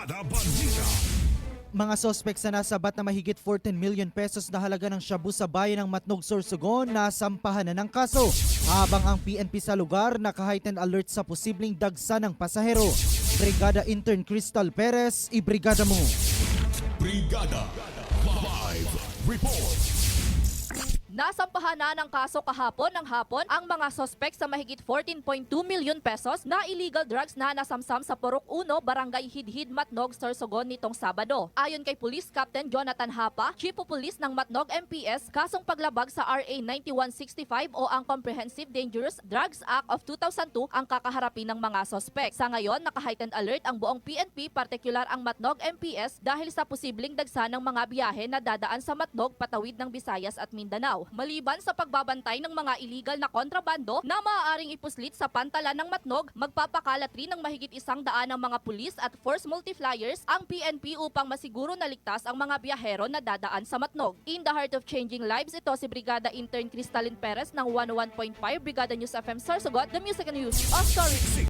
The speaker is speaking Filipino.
Brigada Bandita. Mga sospek sa nasabat na mahigit 14 million pesos na halaga ng shabu sa bayan ng Matnog, Sorsogon na sampahan na ng kaso. Habang ang PNP sa lugar naka-heightened alert sa posibleng dagsa ng pasahero. Brigada Intern Crystal Perez, ibrigada mo. Brigada Live Report. Nasampahan na ng kaso kahapon ng hapon ang mga sospek sa mahigit 14.2 million pesos na illegal drugs na nasamsam sa Purok 1, Barangay Hidhid, Matnog, Sorsogon nitong Sabado. Ayon kay Police Captain Jonathan Hapa, Chief of Police ng Matnog MPS, kasong paglabag sa RA 9165 o ang Comprehensive Dangerous Drugs Act of 2002 ang kakaharapin ng mga sospek. Sa ngayon, naka-heightened alert ang buong PNP, partikular ang Matnog MPS dahil sa posibleng dagsa ng mga biyahe na dadaan sa Matnog patawid ng Visayas at Mindanao. Maliban sa pagbabantay ng mga illegal na kontrabando na maaaring ipuslit sa pantalan ng Matnog, magpapakalat rin ng mahigit isang daan ng mga pulis at force multipliers ang PNP upang masiguro na ligtas ang mga biyahero na dadaan sa Matnog. In the heart of changing lives, ito si Brigada Intern Cristalin Perez ng 101.5 Brigada News FM Sorsogot, the Music and News Story.